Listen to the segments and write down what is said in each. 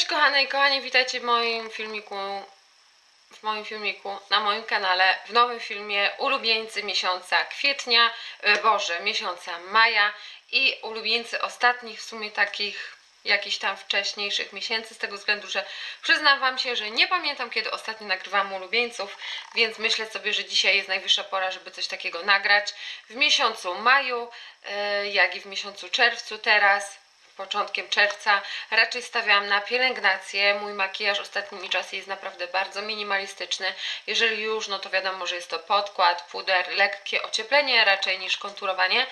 Cześć kochane i kochani, witajcie w moim filmiku w moim filmiku, na moim kanale, w nowym filmie ulubieńcy miesiąca kwietnia, e, Boże, miesiąca maja i ulubieńcy ostatnich w sumie takich jakichś tam wcześniejszych miesięcy, z tego względu, że przyznam Wam się, że nie pamiętam kiedy ostatnio nagrywałam ulubieńców, więc myślę sobie, że dzisiaj jest najwyższa pora, żeby coś takiego nagrać. W miesiącu maju, e, jak i w miesiącu czerwcu teraz, początkiem czerwca raczej stawiam na pielęgnację. Mój makijaż ostatnimi czasy jest naprawdę bardzo minimalistyczny. Jeżeli już, no to wiadomo, że jest to podkład, puder, lekkie ocieplenie raczej niż konturowanie.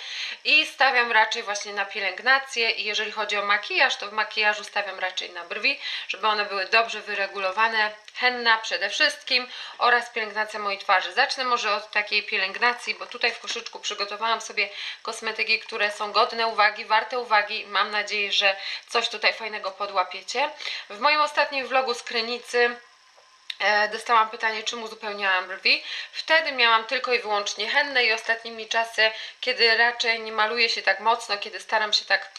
I stawiam raczej właśnie na pielęgnację i jeżeli chodzi o makijaż, to w makijażu stawiam raczej na brwi, żeby one były dobrze wyregulowane. Henna przede wszystkim oraz pielęgnacja mojej twarzy. Zacznę może od takiej pielęgnacji, bo tutaj w koszyczku przygotowałam sobie kosmetyki, które są godne uwagi, warte uwagi. Mam nadzieję, że coś tutaj fajnego podłapiecie. W moim ostatnim vlogu z Krynicy e, dostałam pytanie, czym uzupełniałam brwi. Wtedy miałam tylko i wyłącznie hennę i ostatnimi czasy, kiedy raczej nie maluję się tak mocno, kiedy staram się tak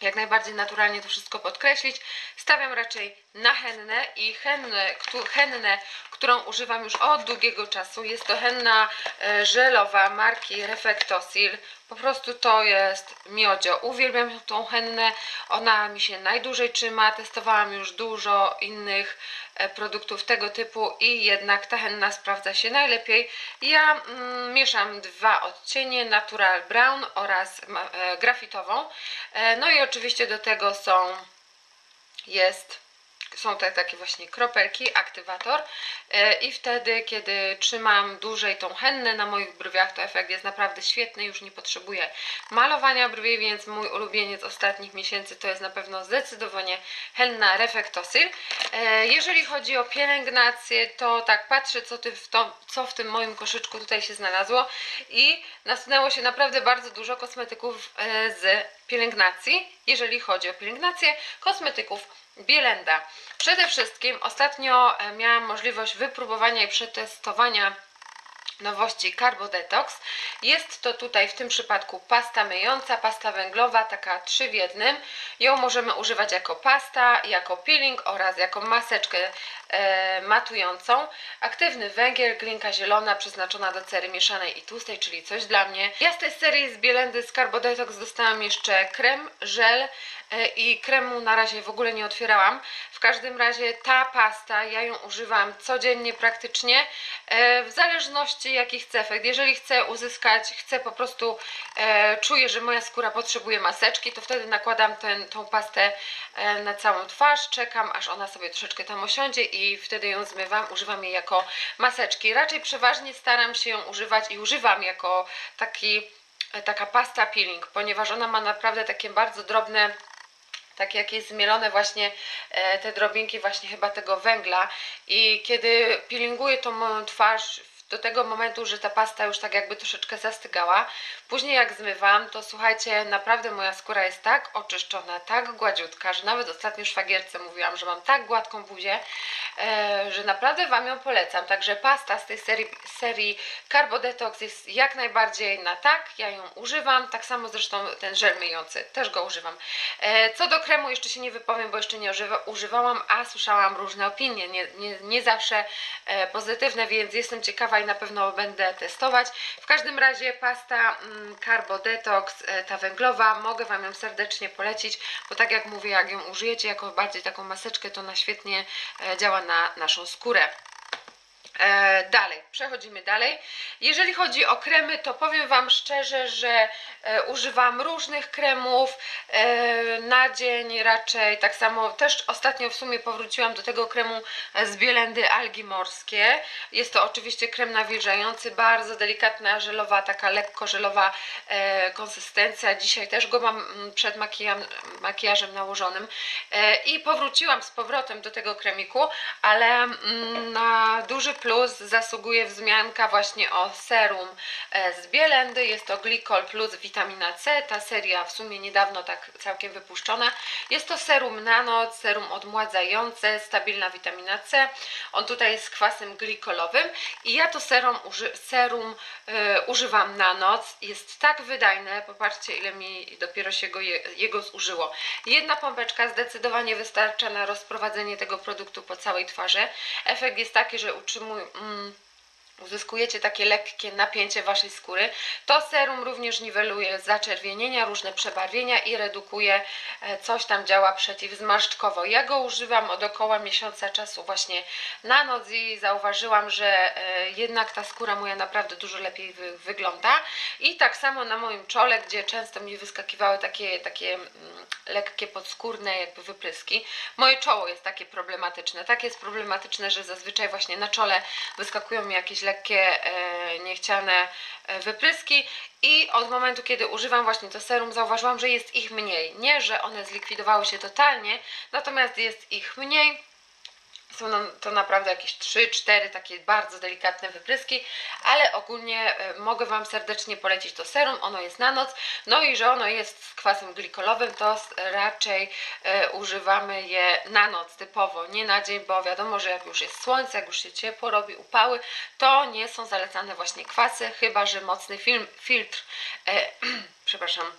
jak najbardziej naturalnie to wszystko podkreślić. Stawiam raczej na hennę i hennę, któ- hennę, którą używam już od długiego czasu. Jest to henna e, żelowa marki Reflectosil. Po prostu to jest miodzio. Uwielbiam tą hennę. Ona mi się najdłużej trzyma. Testowałam już dużo innych e, produktów tego typu i jednak ta henna sprawdza się najlepiej. Ja mm, mieszam dwa odcienie, Natural Brown oraz e, grafitową. E, no i oczywiście do tego są jest są te takie właśnie kropelki, aktywator. E, i wtedy, kiedy trzymam dłużej tą hennę na moich brwiach, to efekt jest naprawdę świetny, już nie potrzebuję malowania brwi, więc mój ulubieniec ostatnich miesięcy to jest na pewno zdecydowanie henna Reflectosil. E, Jeżeli chodzi o pielęgnację, to tak patrzę, co, ty w to, co w tym moim koszyczku tutaj się znalazło. I nasunęło się naprawdę bardzo dużo kosmetyków e, z pielęgnacji, jeżeli chodzi o pielęgnację, kosmetyków Bielenda. Przede wszystkim ostatnio e, miałam możliwość wypróbowania i przetestowania nowości Carbo Detox. Jest to tutaj w tym przypadku pasta myjąca, pasta węglowa, taka trzy w jednym. Ją możemy używać jako pasta, jako peeling oraz jako maseczkę e, matującą. Aktywny węgiel, glinka zielona przeznaczona do cery mieszanej i tłustej, czyli coś dla mnie. Ja z tej serii z Bielendy z Carbo Detox dostałam jeszcze krem, żel i kremu na razie w ogóle nie otwierałam. W każdym razie ta pasta, ja ją używam codziennie praktycznie, e, w zależności jaki chcę efekt. Jeżeli chcę uzyskać, chcę po prostu, e, czuję, że moja skóra potrzebuje maseczki, to wtedy nakładam ten, tą pastę e, na całą twarz, czekam aż ona sobie troszeczkę tam osiądzie i wtedy ją zmywam, używam jej jako maseczki. Raczej przeważnie staram się ją używać i używam jako taki, e, taka pasta peeling, ponieważ ona ma naprawdę takie bardzo drobne takie jakieś zmielone właśnie e, te drobinki właśnie chyba tego węgla. I kiedy peelinguję tą moją twarz do tego momentu, że ta pasta już tak jakby troszeczkę zastygała. Później jak zmywam, to słuchajcie, naprawdę moja skóra jest tak oczyszczona, tak gładziutka, że nawet ostatnio szwagierce mówiłam, że mam tak gładką buzię, e, że naprawdę Wam ją polecam. Także pasta z tej serii, serii Carbo Detox jest jak najbardziej na tak, ja ją używam, tak samo zresztą ten żel myjący, też go używam. E, co do kremu jeszcze się nie wypowiem, bo jeszcze nie używa, używałam, a słyszałam różne opinie, nie, nie, nie zawsze e, pozytywne, więc jestem ciekawa na pewno będę testować. W każdym razie pasta mm, Carbo Detox, e, ta węglowa, mogę Wam ją serdecznie polecić, bo tak jak mówię, jak ją użyjecie jako bardziej taką maseczkę, to ona świetnie e, działa na naszą skórę. E, dalej, przechodzimy dalej. Jeżeli chodzi o kremy, to powiem Wam szczerze, że e, używam różnych kremów e, na dzień raczej. Tak samo też ostatnio w sumie powróciłam do tego kremu z Bielendy Algi Morskie. Jest to oczywiście krem nawilżający, bardzo delikatna, żelowa, taka lekko żelowa konsystencja. Dzisiaj też go mam mm, przed makijażem, makijażem nałożonym i powróciłam z powrotem do tego kremiku, ale mm, na duży Plus zasługuje wzmianka właśnie o serum e, z Bielendy. Jest to Glycol Plus Witamina C. Ta seria w sumie niedawno tak całkiem wypuszczona. Jest to serum na noc, serum odmładzające, stabilna witamina C. On tutaj jest kwasem glikolowym i ja to serum, uży, serum e, używam na noc. Jest tak wydajne, popatrzcie ile mi dopiero się go je, jego zużyło. Jedna pompeczka zdecydowanie wystarcza na rozprowadzenie tego produktu po całej twarzy. Efekt jest taki, że utrzymuje... Mm, uzyskujecie takie lekkie napięcie waszej skóry. To serum również niweluje zaczerwienienia, różne przebarwienia i redukuje, e, coś tam działa przeciwzmarszczkowo. Ja go używam od około miesiąca czasu właśnie na noc i zauważyłam, że e, jednak ta skóra moja naprawdę dużo lepiej wy wygląda. I tak samo na moim czole, gdzie często mi wyskakiwały takie, takie mm, lekkie podskórne jakby wypryski. Moje czoło jest takie problematyczne. Tak jest problematyczne, że zazwyczaj właśnie na czole wyskakują mi jakieś lekkie, e, niechciane e, wypryski i od momentu, kiedy używam właśnie to serum, zauważyłam, że jest ich mniej. Nie, że one zlikwidowały się totalnie, natomiast jest ich mniej są to naprawdę jakieś 3-4 takie bardzo delikatne wypryski, ale ogólnie e, mogę Wam serdecznie polecić to serum, ono jest na noc, no i że ono jest z kwasem glikolowym, to raczej e, używamy je na noc typowo, nie na dzień, bo wiadomo, że jak już jest słońce, jak już się ciepło robi, upały, to nie są zalecane właśnie kwasy, chyba że mocny film, filtr, e, przepraszam,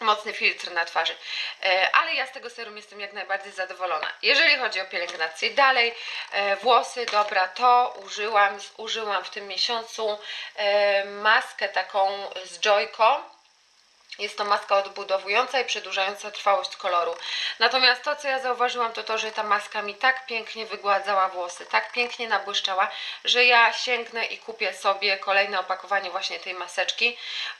mocny filtr na twarzy. E, ale ja z tego serum jestem jak najbardziej zadowolona. Jeżeli chodzi o pielęgnację dalej, e, włosy, dobra, to użyłam, użyłam w tym miesiącu e, maskę taką z Joyko jest to maska odbudowująca i przedłużająca trwałość koloru. Natomiast to, co ja zauważyłam, to to, że ta maska mi tak pięknie wygładzała włosy, tak pięknie nabłyszczała, że ja sięgnę i kupię sobie kolejne opakowanie właśnie tej maseczki,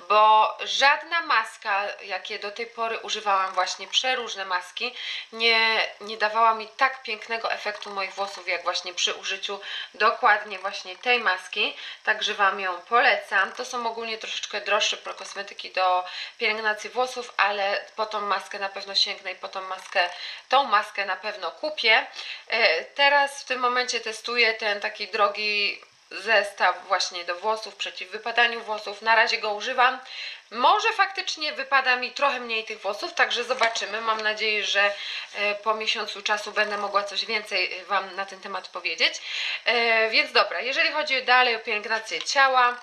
bo żadna maska, jakie do tej pory używałam, właśnie przeróżne maski, nie, nie dawała mi tak pięknego efektu moich włosów, jak właśnie przy użyciu dokładnie właśnie tej maski. Także Wam ją polecam. To są ogólnie troszeczkę droższe kosmetyki do pielęgnacji pielęgnacji włosów, ale po tą maskę na pewno sięgnę i po tą maskę, tą maskę na pewno kupię. E, teraz w tym momencie testuję ten taki drogi zestaw właśnie do włosów, przeciw wypadaniu włosów. Na razie go używam. Może faktycznie wypada mi trochę mniej tych włosów, także zobaczymy. Mam nadzieję, że e, po miesiącu czasu będę mogła coś więcej Wam na ten temat powiedzieć. E, więc dobra, jeżeli chodzi dalej o pielęgnację ciała,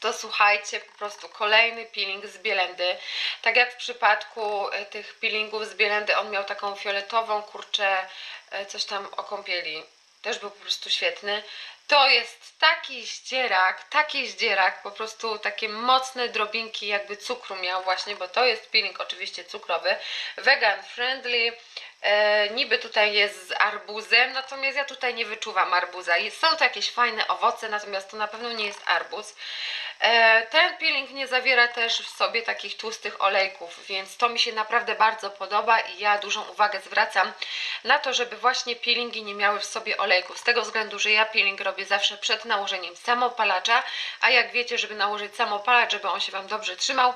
to słuchajcie, po prostu kolejny peeling z Bielendy. Tak jak w przypadku e, tych peelingów z Bielendy, on miał taką fioletową, kurczę, e, coś tam o kąpieli. Też był po prostu świetny. To jest taki zdzierak, taki zdzierak, po prostu takie mocne drobinki jakby cukru miał właśnie, bo to jest peeling oczywiście cukrowy, vegan friendly, E, niby tutaj jest z arbuzem, natomiast ja tutaj nie wyczuwam arbuza. Są to jakieś fajne owoce, natomiast to na pewno nie jest arbuz. E, ten peeling nie zawiera też w sobie takich tłustych olejków, więc to mi się naprawdę bardzo podoba i ja dużą uwagę zwracam na to, żeby właśnie peelingi nie miały w sobie olejków. Z tego względu, że ja peeling robię zawsze przed nałożeniem samopalacza, a jak wiecie, żeby nałożyć samopalacz, żeby on się Wam dobrze trzymał,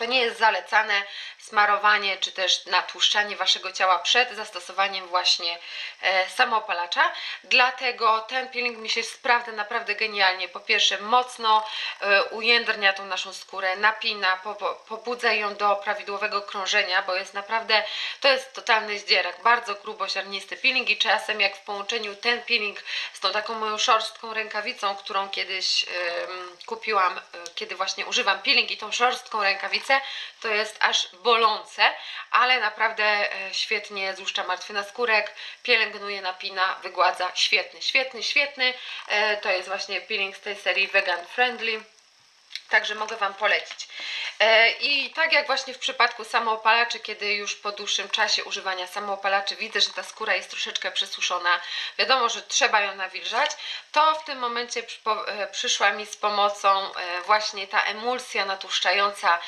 to nie jest zalecane smarowanie czy też natłuszczanie Waszego ciała przed zastosowaniem właśnie e, samoopalacza. Dlatego ten peeling mi się sprawdza naprawdę genialnie. Po pierwsze mocno e, ujędrnia tą naszą skórę, napina, po, po, pobudza ją do prawidłowego krążenia, bo jest naprawdę, to jest totalny zdzierak, bardzo grubo ziarnisty peeling i czasem jak w połączeniu ten peeling z tą taką moją szorstką rękawicą, którą kiedyś kupiłam, e, kiedy właśnie używam peeling i tą szorstką to jest aż bolące, ale naprawdę e, świetnie złuszcza martwy naskórek, pielęgnuje, napina, wygładza. Świetny, świetny, świetny. E, to jest właśnie peeling z tej serii Vegan Friendly. Także mogę Wam polecić. E, I tak jak właśnie w przypadku samoopalaczy, kiedy już po dłuższym czasie używania samoopalaczy widzę, że ta skóra jest troszeczkę przesuszona, wiadomo, że trzeba ją nawilżać, to w tym momencie e, przyszła mi z pomocą e, właśnie ta emulsja natłuszczająca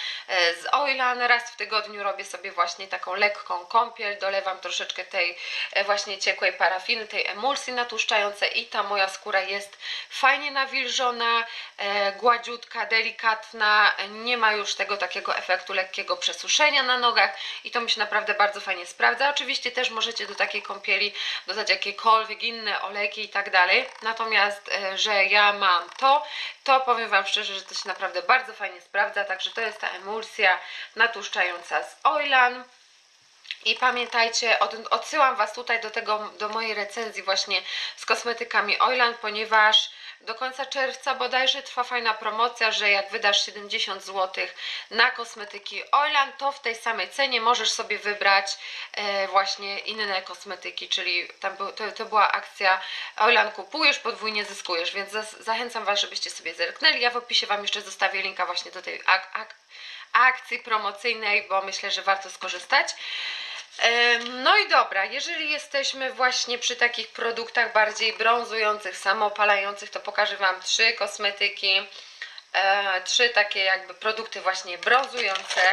z Oilan. Raz w tygodniu robię sobie właśnie taką lekką kąpiel, dolewam troszeczkę tej właśnie ciekłej parafiny, tej emulsji natłuszczającej i ta moja skóra jest fajnie nawilżona, gładziutka, delikatna, delikatna, nie ma już tego takiego efektu lekkiego przesuszenia na nogach i to mi się naprawdę bardzo fajnie sprawdza. Oczywiście też możecie do takiej kąpieli dodać jakiekolwiek inne olejki i tak dalej, natomiast, e, że ja mam to, to powiem Wam szczerze, że to się naprawdę bardzo fajnie sprawdza, także to jest ta emulsja natłuszczająca z Oilan. I pamiętajcie, od, odsyłam Was tutaj do tego, do mojej recenzji właśnie z kosmetykami Oiland, ponieważ do końca czerwca bodajże trwa fajna promocja, że jak wydasz 70 zł na kosmetyki Oiland, to w tej samej cenie możesz sobie wybrać e, właśnie inne kosmetyki, czyli tam był, to, to była akcja Oiland kupujesz, podwójnie zyskujesz, więc za, zachęcam Was, żebyście sobie zerknęli. Ja w opisie Wam jeszcze zostawię linka właśnie do tej ak ak akcji promocyjnej, bo myślę, że warto skorzystać. No i dobra, jeżeli jesteśmy właśnie przy takich produktach bardziej brązujących, samoopalających, to pokażę Wam trzy kosmetyki, e, trzy takie jakby produkty właśnie brązujące.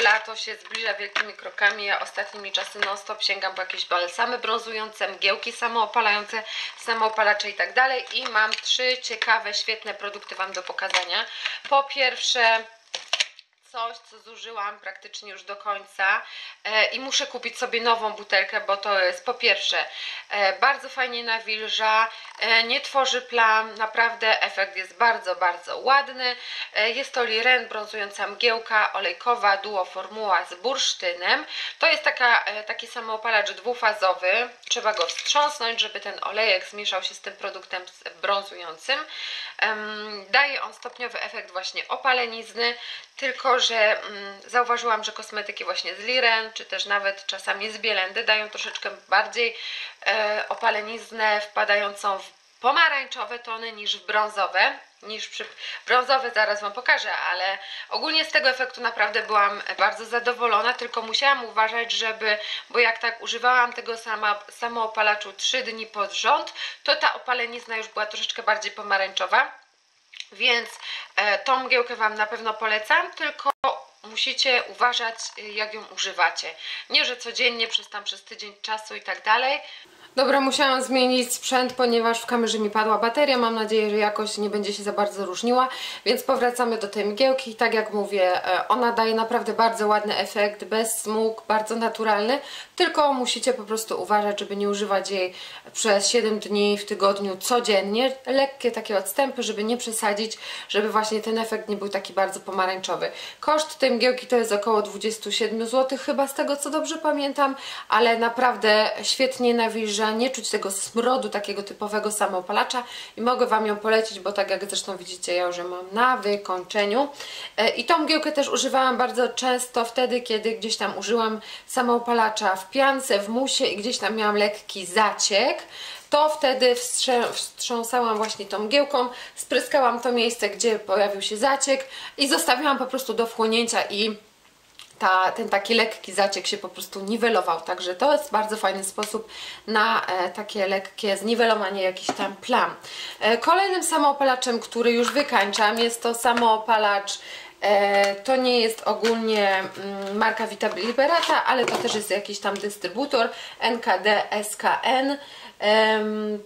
Lato się zbliża wielkimi krokami, ja ostatnimi czasy non stop sięgam po jakieś balsamy brązujące, mgiełki samoopalające, samoopalacze i tak dalej i mam trzy ciekawe, świetne produkty Wam do pokazania. Po pierwsze coś, co zużyłam praktycznie już do końca e, i muszę kupić sobie nową butelkę, bo to jest po pierwsze e, bardzo fajnie nawilża, e, nie tworzy plam, naprawdę efekt jest bardzo, bardzo ładny. Jest to Liren brązująca mgiełka olejkowa duo formuła z bursztynem. To jest taka, taki samoopalacz dwufazowy, trzeba go wstrząsnąć, żeby ten olejek zmieszał się z tym produktem brązującym. Daje on stopniowy efekt właśnie opalenizny, tylko że mm, zauważyłam, że kosmetyki właśnie z Liren, czy też nawet czasami z Bielendy dają troszeczkę bardziej e, opaleniznę wpadającą w pomarańczowe tony niż w brązowe niż przy brązowe zaraz Wam pokażę, ale ogólnie z tego efektu naprawdę byłam bardzo zadowolona, tylko musiałam uważać, żeby, bo jak tak używałam tego sama, samoopalaczu 3 dni pod rząd, to ta opalenizna już była troszeczkę bardziej pomarańczowa, więc e, tą mgiełkę Wam na pewno polecam, tylko musicie uważać jak ją używacie. Nie, że codziennie przez tam przez tydzień czasu i tak dalej, Dobra, musiałam zmienić sprzęt, ponieważ w kamerze mi padła bateria. Mam nadzieję, że jakość nie będzie się za bardzo różniła, więc powracamy do tej mgiełki. Tak jak mówię, e, ona daje naprawdę bardzo ładny efekt, bez smug, bardzo naturalny, tylko musicie po prostu uważać, żeby nie używać jej przez 7 dni w tygodniu codziennie. Lekkie takie odstępy, żeby nie przesadzić, żeby właśnie ten efekt nie był taki bardzo pomarańczowy. Koszt tej mgiełki to jest około 27 zł, chyba z tego co dobrze pamiętam, ale naprawdę świetnie nawilża nie czuć tego smrodu takiego typowego samoopalacza i mogę Wam ją polecić, bo tak jak zresztą widzicie, ja już mam na wykończeniu. E, I tą mgiełkę też używałam bardzo często wtedy, kiedy gdzieś tam użyłam samoopalacza w piance, w musie i gdzieś tam miałam lekki zaciek to wtedy wstrząsałam właśnie tą mgiełką, spryskałam to miejsce, gdzie pojawił się zaciek i zostawiłam po prostu do wchłonięcia i ta, ten taki lekki zaciek się po prostu niwelował, także to jest bardzo fajny sposób na e, takie lekkie zniwelowanie jakichś tam plam. E, kolejnym samoopalaczem, który już wykańczam jest to samoopalacz e, to nie jest ogólnie mm, marka Vita Liberata, ale to też jest jakiś tam dystrybutor NKD SKN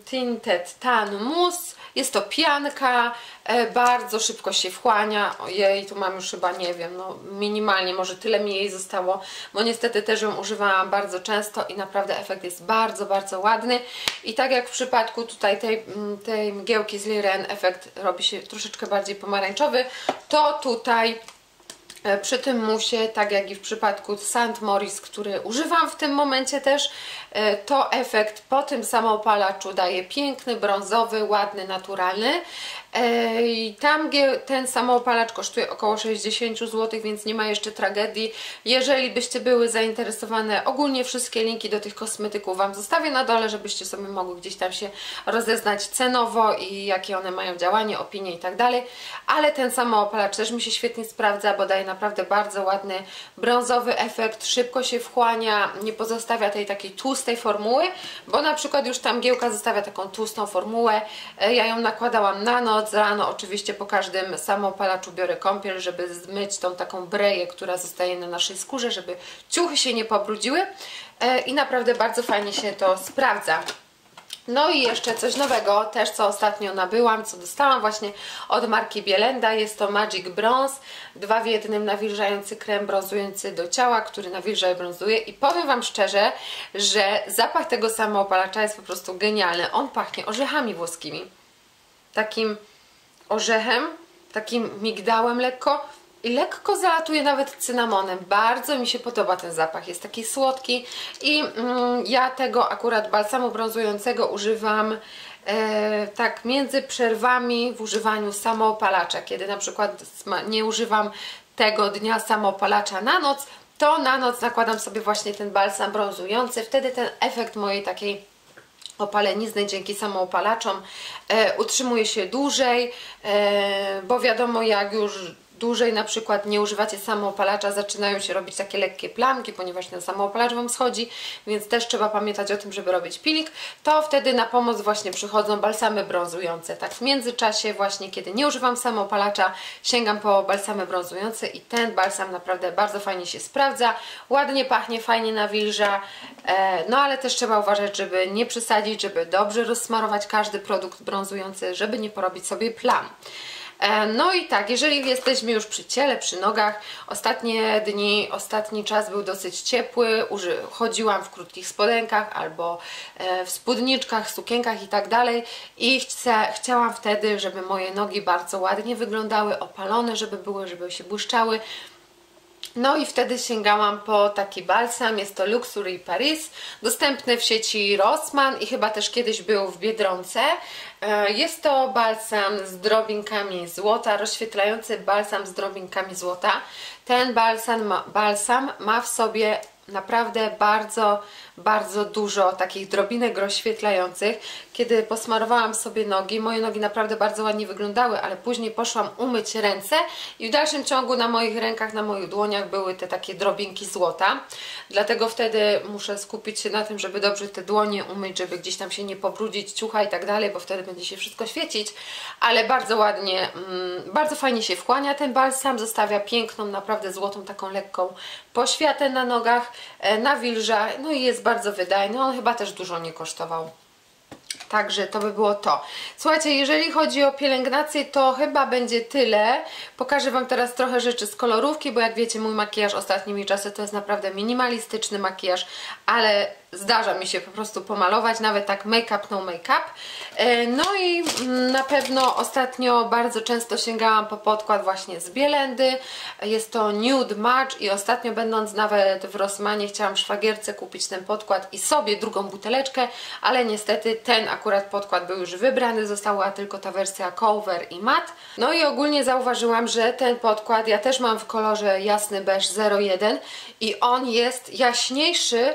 Tinted Tan Mousse jest to pianka, e, bardzo szybko się wchłania. Ojej, tu mam już chyba, nie wiem, no minimalnie, może tyle mi jej zostało, bo niestety też ją używałam bardzo często i naprawdę efekt jest bardzo, bardzo ładny. I tak jak w przypadku tutaj tej, mm, tej mgiełki z Liren efekt robi się troszeczkę bardziej pomarańczowy, to tutaj przy tym musie, tak jak i w przypadku St. Morris, który używam w tym momencie też, E, to efekt po tym samoopalaczu daje piękny, brązowy, ładny, naturalny. E, tam ten samoopalacz kosztuje około 60 zł, więc nie ma jeszcze tragedii. Jeżeli byście były zainteresowane, ogólnie wszystkie linki do tych kosmetyków Wam zostawię na dole, żebyście sobie mogły gdzieś tam się rozeznać cenowo i jakie one mają działanie, opinie i tak dalej. Ale ten samoopalacz też mi się świetnie sprawdza, bo daje naprawdę bardzo ładny brązowy efekt, szybko się wchłania, nie pozostawia tej takiej tłustej tej formuły, bo na przykład już tam giełka zostawia taką tłustą formułę, e, ja ją nakładałam na noc, rano oczywiście po każdym samoopalaczu biorę kąpiel, żeby zmyć tą taką breję, która zostaje na naszej skórze, żeby ciuchy się nie pobrudziły e, i naprawdę bardzo fajnie się to sprawdza. No i jeszcze coś nowego, też co ostatnio nabyłam, co dostałam właśnie od marki Bielenda. Jest to Magic Bronze, dwa w jednym nawilżający krem brązujący do ciała, który nawilża i brązuje. I powiem Wam szczerze, że zapach tego samoopalacza jest po prostu genialny. On pachnie orzechami włoskimi. Takim orzechem, takim migdałem lekko i lekko zalatuje nawet cynamonem. Bardzo mi się podoba ten zapach, jest taki słodki i mm, ja tego akurat balsamu brązującego używam e, tak między przerwami w używaniu samoopalacza, kiedy na przykład nie używam tego dnia samoopalacza na noc, to na noc nakładam sobie właśnie ten balsam brązujący, wtedy ten efekt mojej takiej opalenizny dzięki samoopalaczom e, utrzymuje się dłużej, e, bo wiadomo jak już dłużej na przykład nie używacie samoopalacza, zaczynają się robić takie lekkie plamki, ponieważ ten samoopalacz Wam schodzi, więc też trzeba pamiętać o tym, żeby robić peeling, to wtedy na pomoc właśnie przychodzą balsamy brązujące. Tak w międzyczasie właśnie, kiedy nie używam samoopalacza, sięgam po balsamy brązujące i ten balsam naprawdę bardzo fajnie się sprawdza, ładnie pachnie, fajnie nawilża, e, no ale też trzeba uważać, żeby nie przesadzić, żeby dobrze rozsmarować każdy produkt brązujący, żeby nie porobić sobie plam. E, no i tak, jeżeli jesteśmy już przy ciele, przy nogach, ostatnie dni, ostatni czas był dosyć ciepły, chodziłam w krótkich spodenkach albo e, w spódniczkach, sukienkach i tak dalej i chcę, chciałam wtedy, żeby moje nogi bardzo ładnie wyglądały, opalone, żeby były, żeby się błyszczały, no i wtedy sięgałam po taki balsam, jest to Luxury Paris, dostępny w sieci Rossmann i chyba też kiedyś był w Biedronce. E, jest to balsam z drobinkami złota, rozświetlający balsam z drobinkami złota. Ten balsam ma, balsam ma w sobie naprawdę bardzo, bardzo dużo takich drobinek rozświetlających. Kiedy posmarowałam sobie nogi, moje nogi naprawdę bardzo ładnie wyglądały, ale później poszłam umyć ręce i w dalszym ciągu na moich rękach, na moich dłoniach były te takie drobinki złota. Dlatego wtedy muszę skupić się na tym, żeby dobrze te dłonie umyć, żeby gdzieś tam się nie pobrudzić, ciucha i tak dalej, bo wtedy będzie się wszystko świecić. Ale bardzo ładnie, mm, bardzo fajnie się wchłania ten balsam, zostawia piękną, naprawdę złotą, taką lekką poświatę na nogach, e, nawilża, no i jest bardzo wydajny. On chyba też dużo nie kosztował. Także to by było to. Słuchajcie, jeżeli chodzi o pielęgnację, to chyba będzie tyle. Pokażę Wam teraz trochę rzeczy z kolorówki, bo jak wiecie, mój makijaż ostatnimi czasy to jest naprawdę minimalistyczny makijaż, ale zdarza mi się po prostu pomalować, nawet tak make-up, no make-up. E, no i na pewno ostatnio bardzo często sięgałam po podkład właśnie z Bielendy. Jest to Nude Match i ostatnio będąc nawet w Rossmanie chciałam szwagierce kupić ten podkład i sobie drugą buteleczkę, ale niestety ten akurat podkład był już wybrany, została tylko ta wersja cover i mat. No i ogólnie zauważyłam, że ten podkład ja też mam w kolorze jasny beż 01 i on jest jaśniejszy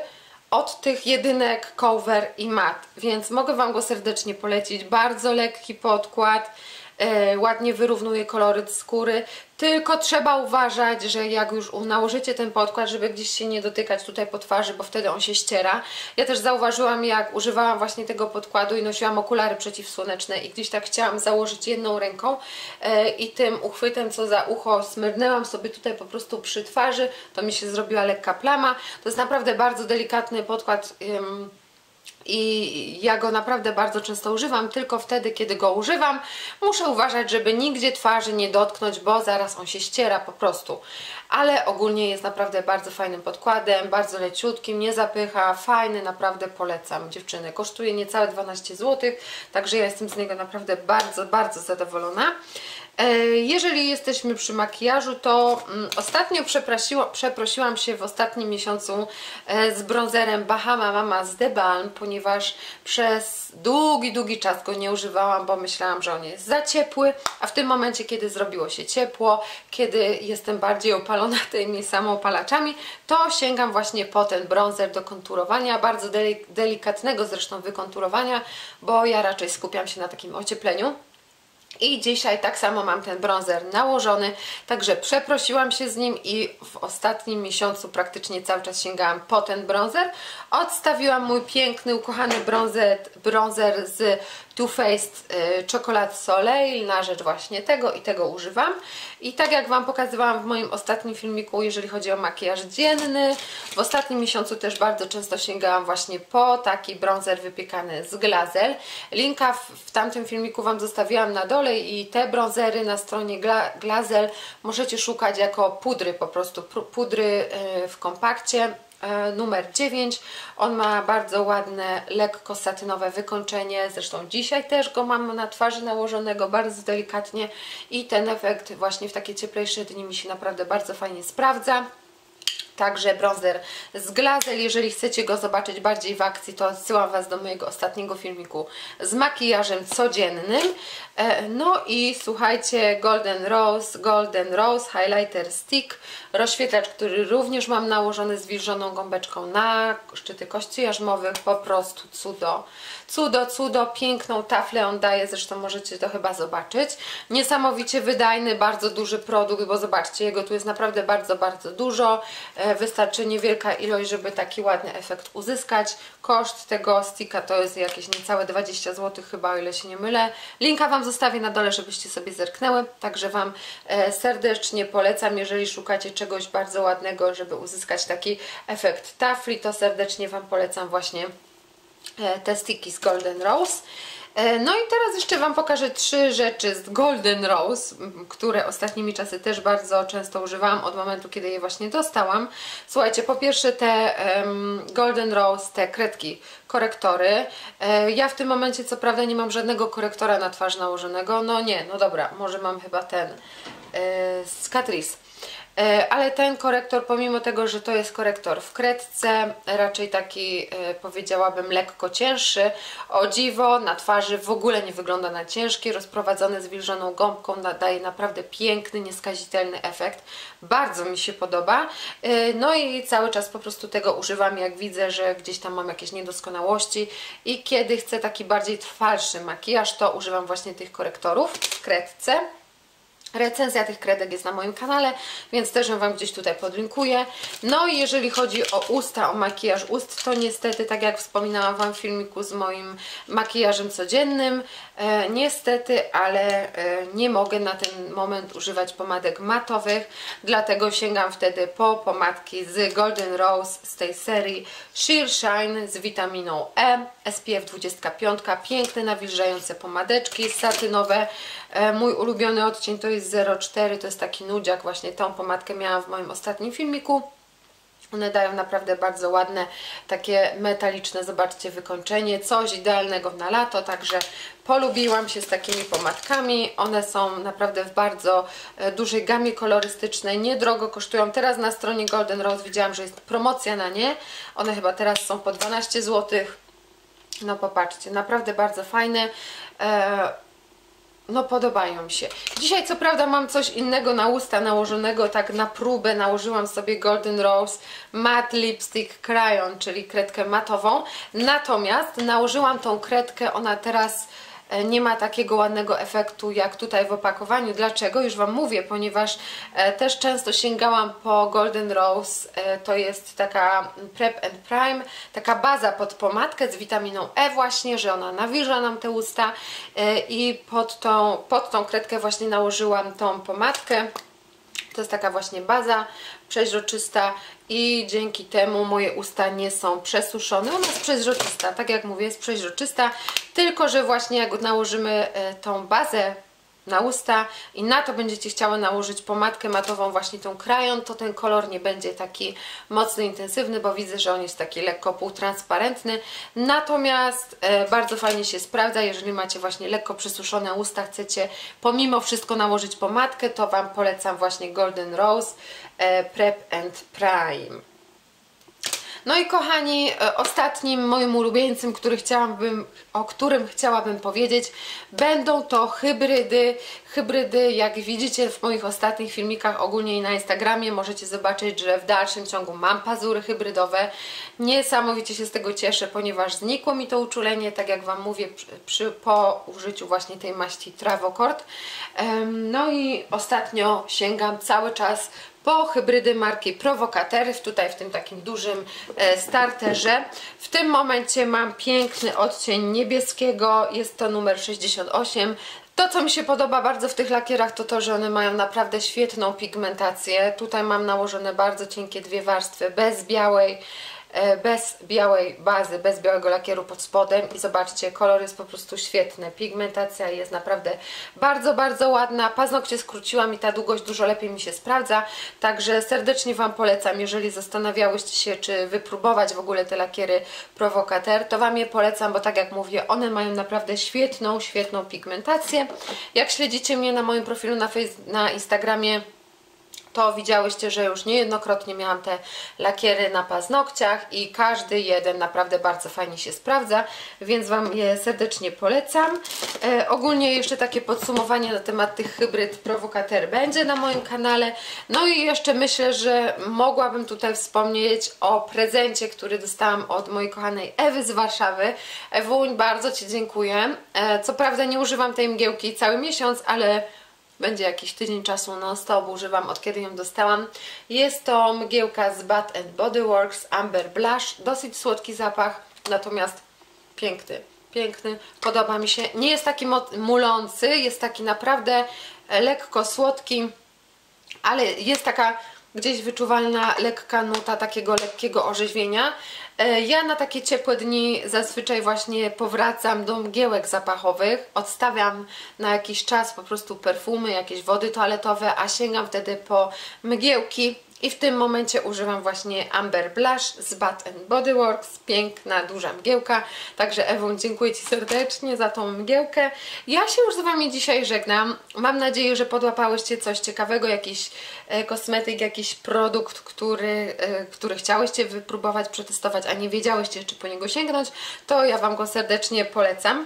od tych jedynek cover i mat, więc mogę Wam go serdecznie polecić. Bardzo lekki podkład, e, ładnie wyrównuje koloryt skóry, tylko trzeba uważać, że jak już nałożycie ten podkład, żeby gdzieś się nie dotykać tutaj po twarzy, bo wtedy on się ściera. Ja też zauważyłam, jak używałam właśnie tego podkładu i nosiłam okulary przeciwsłoneczne i gdzieś tak chciałam założyć jedną ręką e, i tym uchwytem, co za ucho, smyrnęłam sobie tutaj po prostu przy twarzy, to mi się zrobiła lekka plama. To jest naprawdę bardzo delikatny podkład i ja go naprawdę bardzo często używam, tylko wtedy, kiedy go używam, muszę uważać, żeby nigdzie twarzy nie dotknąć, bo zaraz on się ściera po prostu. Ale ogólnie jest naprawdę bardzo fajnym podkładem, bardzo leciutkim, nie zapycha, fajny, naprawdę polecam dziewczyny. Kosztuje niecałe 12 zł, także ja jestem z niego naprawdę bardzo, bardzo zadowolona. E, jeżeli jesteśmy przy makijażu, to mm, ostatnio przeprosiłam się w ostatnim miesiącu e, z bronzerem Bahama Mama z The Balm, ponieważ przez długi, długi czas go nie używałam, bo myślałam, że on jest za ciepły, a w tym momencie, kiedy zrobiło się ciepło, kiedy jestem bardziej opalona tymi samoopalaczami, to sięgam właśnie po ten bronzer do konturowania, bardzo delikatnego zresztą wykonturowania, bo ja raczej skupiam się na takim ociepleniu. I dzisiaj tak samo mam ten bronzer nałożony, także przeprosiłam się z nim i w ostatnim miesiącu praktycznie cały czas sięgałam po ten bronzer. Odstawiłam mój piękny, ukochany bronzer, bronzer z Too Faced y, Chocolate Soleil na rzecz właśnie tego i tego używam. I tak jak Wam pokazywałam w moim ostatnim filmiku, jeżeli chodzi o makijaż dzienny, w ostatnim miesiącu też bardzo często sięgałam właśnie po taki bronzer wypiekany z Glazel. Linka w, w tamtym filmiku Wam zostawiłam na dole i te bronzery na stronie Gla, Glazel możecie szukać jako pudry, po prostu pudry y, w kompakcie numer 9. On ma bardzo ładne, lekko satynowe wykończenie, zresztą dzisiaj też go mam na twarzy nałożonego bardzo delikatnie i ten efekt właśnie w takie cieplejsze dni mi się naprawdę bardzo fajnie sprawdza. Także bronzer z Glazel. Jeżeli chcecie go zobaczyć bardziej w akcji, to odsyłam Was do mojego ostatniego filmiku z makijażem codziennym. E, no i słuchajcie, Golden Rose, Golden Rose Highlighter Stick, rozświetlacz, który również mam nałożony z gąbeczką na szczyty kości jarzmowych, po prostu cudo. Cudo, cudo, piękną taflę on daje, zresztą możecie to chyba zobaczyć. Niesamowicie wydajny, bardzo duży produkt, bo zobaczcie, jego tu jest naprawdę bardzo, bardzo dużo. E, wystarczy niewielka ilość, żeby taki ładny efekt uzyskać. Koszt tego sticka to jest jakieś niecałe 20 zł chyba, o ile się nie mylę. Linka Wam zostawię na dole, żebyście sobie zerknęły, także Wam e, serdecznie polecam, jeżeli szukacie czegoś bardzo ładnego, żeby uzyskać taki efekt tafli, to serdecznie Wam polecam właśnie e, te sticki z Golden Rose. E, no i teraz jeszcze Wam pokażę trzy rzeczy z Golden Rose, które ostatnimi czasy też bardzo często używałam od momentu, kiedy je właśnie dostałam. Słuchajcie, po pierwsze te um, Golden Rose, te kredki, korektory. E, ja w tym momencie co prawda nie mam żadnego korektora na twarz nałożonego, no nie, no dobra, może mam chyba ten e, z Catrice. E, ale ten korektor, pomimo tego, że to jest korektor w kredce, raczej taki e, powiedziałabym lekko cięższy, o dziwo na twarzy w ogóle nie wygląda na ciężki, rozprowadzony z wilżoną gąbką daje naprawdę piękny, nieskazitelny efekt. Bardzo mi się podoba. E, no i cały czas po prostu tego używam, jak widzę, że gdzieś tam mam jakieś niedoskonałości i kiedy chcę taki bardziej trwalszy makijaż, to używam właśnie tych korektorów w kredce. Recenzja tych kredek jest na moim kanale, więc też ją Wam gdzieś tutaj podlinkuję. No i jeżeli chodzi o usta, o makijaż ust, to niestety, tak jak wspominałam Wam w filmiku z moim makijażem codziennym, e, niestety, ale e, nie mogę na ten moment używać pomadek matowych, dlatego sięgam wtedy po pomadki z Golden Rose z tej serii Sheer Shine z witaminą E, SPF 25, piękne nawilżające pomadeczki satynowe, E, mój ulubiony odcień to jest 04, to jest taki nudziak, właśnie tą pomadkę miałam w moim ostatnim filmiku. One dają naprawdę bardzo ładne, takie metaliczne, zobaczcie, wykończenie, coś idealnego na lato, także polubiłam się z takimi pomadkami. One są naprawdę w bardzo e, dużej gamie kolorystycznej, niedrogo kosztują. Teraz na stronie Golden Rose widziałam, że jest promocja na nie. One chyba teraz są po 12 zł. No popatrzcie, naprawdę bardzo fajne. No podobają się. Dzisiaj co prawda mam coś innego na usta nałożonego, tak na próbę nałożyłam sobie Golden Rose Matte Lipstick Crayon, czyli kredkę matową. Natomiast nałożyłam tą kredkę, ona teraz nie ma takiego ładnego efektu jak tutaj w opakowaniu. Dlaczego? Już Wam mówię, ponieważ e, też często sięgałam po Golden Rose, e, to jest taka Prep and Prime, taka baza pod pomadkę z witaminą E właśnie, że ona nawilża nam te usta i pod tą, pod tą kredkę właśnie nałożyłam tą pomadkę. To jest taka właśnie baza przeźroczysta i dzięki temu moje usta nie są przesuszone. Ona jest przeźroczysta, tak jak mówię, jest przeźroczysta, tylko że właśnie jak nałożymy e, tą bazę na usta i na to będziecie chciały nałożyć pomadkę matową, właśnie tą krajon, to ten kolor nie będzie taki mocno intensywny, bo widzę, że on jest taki lekko półtransparentny. Natomiast e, bardzo fajnie się sprawdza, jeżeli macie właśnie lekko przysuszone usta, chcecie pomimo wszystko nałożyć pomadkę, to Wam polecam właśnie Golden Rose e, Prep and Prime. No i kochani, e, ostatnim moim ulubieńcem, który chciałabym, o którym chciałabym powiedzieć, będą to hybrydy. Hybrydy, jak widzicie w moich ostatnich filmikach, ogólnie i na Instagramie, możecie zobaczyć, że w dalszym ciągu mam pazury hybrydowe. Niesamowicie się z tego cieszę, ponieważ znikło mi to uczulenie, tak jak Wam mówię, przy, po użyciu właśnie tej maści Travacord. No i ostatnio sięgam cały czas po hybrydy marki Provocateur, tutaj w tym takim dużym e, starterze. W tym momencie mam piękny odcień niebieskiego, jest to numer 68. To, co mi się podoba bardzo w tych lakierach, to to, że one mają naprawdę świetną pigmentację. Tutaj mam nałożone bardzo cienkie dwie warstwy, bez białej, bez białej bazy, bez białego lakieru pod spodem i zobaczcie, kolor jest po prostu świetny, pigmentacja jest naprawdę bardzo, bardzo ładna, paznokcie skróciłam i ta długość dużo lepiej mi się sprawdza, także serdecznie Wam polecam, jeżeli zastanawiałyście się, czy wypróbować w ogóle te lakiery Provocateur, to Wam je polecam, bo tak jak mówię, one mają naprawdę świetną, świetną pigmentację. Jak śledzicie mnie na moim profilu na, na Instagramie, to widziałyście, że już niejednokrotnie miałam te lakiery na paznokciach i każdy jeden naprawdę bardzo fajnie się sprawdza, więc Wam je serdecznie polecam. E, ogólnie jeszcze takie podsumowanie na temat tych hybryd Provocateur będzie na moim kanale. No i jeszcze myślę, że mogłabym tutaj wspomnieć o prezencie, który dostałam od mojej kochanej Ewy z Warszawy. Ewuń, bardzo Ci dziękuję. E, co prawda nie używam tej mgiełki cały miesiąc, ale będzie jakiś tydzień czasu non stop używam od kiedy ją dostałam. Jest to mgiełka z Bath Body Works Amber Blush, dosyć słodki zapach, natomiast piękny, piękny, podoba mi się. Nie jest taki mulący, jest taki naprawdę lekko słodki, ale jest taka gdzieś wyczuwalna lekka nuta takiego lekkiego orzeźwienia. E, ja na takie ciepłe dni zazwyczaj właśnie powracam do mgiełek zapachowych, odstawiam na jakiś czas po prostu perfumy, jakieś wody toaletowe, a sięgam wtedy po mgiełki i w tym momencie używam właśnie Amber Blush z Bath Body Works. Piękna, duża mgiełka. Także Ewą, dziękuję Ci serdecznie za tą mgiełkę. Ja się już z Wami dzisiaj żegnam. Mam nadzieję, że podłapałyście coś ciekawego, jakiś e, kosmetyk, jakiś produkt, który, e, który chciałyście wypróbować, przetestować, a nie wiedziałyście, czy po niego sięgnąć. To ja Wam go serdecznie polecam.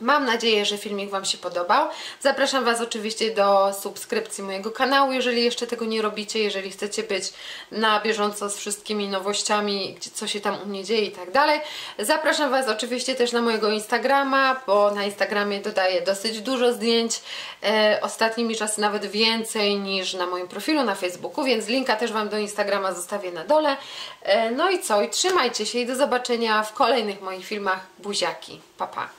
Mam nadzieję, że filmik Wam się podobał. Zapraszam Was oczywiście do subskrypcji mojego kanału, jeżeli jeszcze tego nie robicie, jeżeli chcecie być na bieżąco z wszystkimi nowościami, co się tam u mnie dzieje i tak dalej. Zapraszam Was oczywiście też na mojego Instagrama, bo na Instagramie dodaję dosyć dużo zdjęć, e, ostatnimi czasy nawet więcej niż na moim profilu na Facebooku, więc linka też Wam do Instagrama zostawię na dole. E, no i co? I trzymajcie się i do zobaczenia w kolejnych moich filmach. Buziaki. Pa, pa.